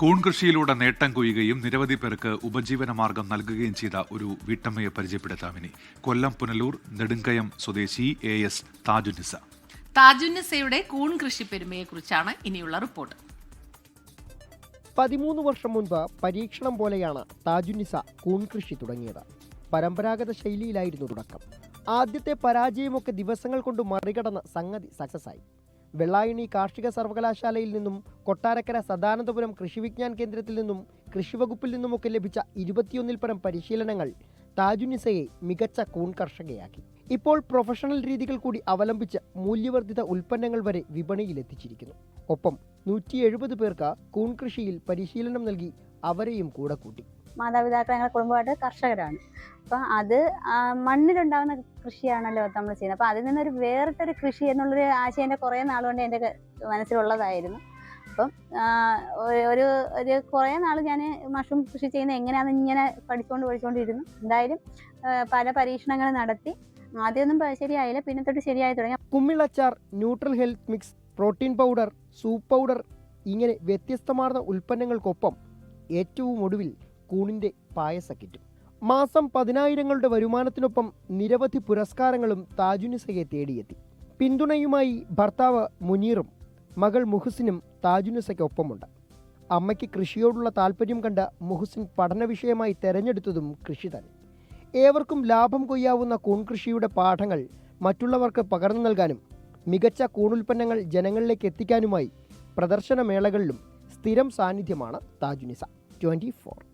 കൂൺ കൃഷിയിലൂടെ നേട്ടം കൊയ്യുകയും നിരവധി പേർക്ക് ഉപജീവന മാർഗം നൽകുകയും ചെയ്ത ഒരു വീട്ടമ്മയെ പരിചയപ്പെടുത്താം ഇനി കൊല്ലം പുനലൂർ നെടുങ്കയം സ്വദേശി എ എസ് താജുനിസ താജുനിസയുടെ കൂൺ കൃഷി പെരുമയെക്കുറിച്ചാണ് ഇനിയുള്ള റിപ്പോർട്ട്. പതിമൂന്ന് വർഷം മുൻപ് പരീക്ഷണം പോലെയാണ് താജുനിസ കൂൺ കൃഷി തുടങ്ങിയത്. പരമ്പരാഗത ശൈലിയിലായിരുന്നു തുടക്കം. ആദ്യത്തെ പരാജയമൊക്കെ ദിവസങ്ങൾ കൊണ്ട് മറികടന്ന് സംഗതി സക്സസ് ആയി വെള്ളായണി കാർഷിക സർവകലാശാലയിൽ നിന്നും കൊട്ടാരക്കര സദാനന്ദപുരം കൃഷി വിജ്ഞാൻ കേന്ദ്രത്തിൽ നിന്നും കൃഷിവകുപ്പിൽ നിന്നുമൊക്കെ ലഭിച്ച ഇരുപത്തിയൊന്നിൽ പരം പരിശീലനങ്ങൾ താജുനിസയെ മികച്ച കൂൺ കർഷകയാക്കി. ഇപ്പോൾ പ്രൊഫഷണൽ രീതികൾ കൂടി അവലംബിച്ച് മൂല്യവർദ്ധിത ഉൽപ്പന്നങ്ങൾ വരെ വിപണിയിലെത്തിച്ചിരിക്കുന്നു ഒപ്പം നൂറ്റി എഴുപത് പേർക്ക് കൂൺ കൃഷിയിൽ പരിശീലനം നൽകി അവരെയും കൂടെ കൂട്ടി. മാതാപിതാക്കൾ ഞങ്ങളുടെ കുടുംബമായിട്ട് കർഷകരാണ്. അപ്പം അത് മണ്ണിലുണ്ടാകുന്ന കൃഷിയാണല്ലോ നമ്മൾ ചെയ്യുന്നത്. അപ്പം അതിൽ നിന്നൊരു വേറിട്ടൊരു കൃഷി എന്നുള്ളൊരു ആശയം എന്റെ കുറേ നാളുകൊണ്ട് എന്റെ മനസ്സിലുള്ളതായിരുന്നു. അപ്പം ഒരു- ഒരു കുറേ നാൾ ഞാൻ മഷ്റൂം കൃഷി ചെയ്യുന്നത് എങ്ങനെയാണെന്ന് ഇങ്ങനെ പഠിച്ചുകൊണ്ട് പഠിച്ചുകൊണ്ടിരുന്നു എന്തായാലും പല പരീക്ഷണങ്ങൾ നടത്തി. ആദ്യമൊന്നും ശരിയായില്ല. പിന്നെ തൊട്ട് ശരിയായി തുടങ്ങി. കുമ്മിളച്ചാർ neutral health mix protein powder soup powder ഇങ്ങനെ വ്യത്യസ്തമാർന്ന ഉൽപ്പന്നങ്ങൾക്കൊപ്പം ഏറ്റവും ഒടുവിൽ കൂണിന്റെ പായസക്കിറ്റും മാസം പതിനായിരങ്ങളുടെ വരുമാനത്തിനൊപ്പം നിരവധി പുരസ്കാരങ്ങളും താജുനിസയെ തേടിയെത്തി. പിന്തുണയുമായി ഭർത്താവ് മുനീറും മകൾ മുഹസിനും താജുനിസയ്ക്കൊപ്പമുണ്ട്. അമ്മയ്ക്ക് കൃഷിയോടുള്ള താല്പര്യം കണ്ട മുഹസിൻ പഠന വിഷയമായി തെരഞ്ഞെടുത്തതും കൃഷി തന്നെ. ഏവർക്കും ലാഭം കൊയ്യാവുന്ന കൂൺ കൃഷിയുടെ പാഠങ്ങൾ മറ്റുള്ളവർക്ക് പകർന്നു നൽകാനും മികച്ച കൂണുൽപ്പന്നങ്ങൾ ജനങ്ങളിലേക്ക് എത്തിക്കാനുമായി പ്രദർശനമേളകളിലും സ്ഥിരം സാന്നിധ്യമാണ് താജുനിസ. Twenty four.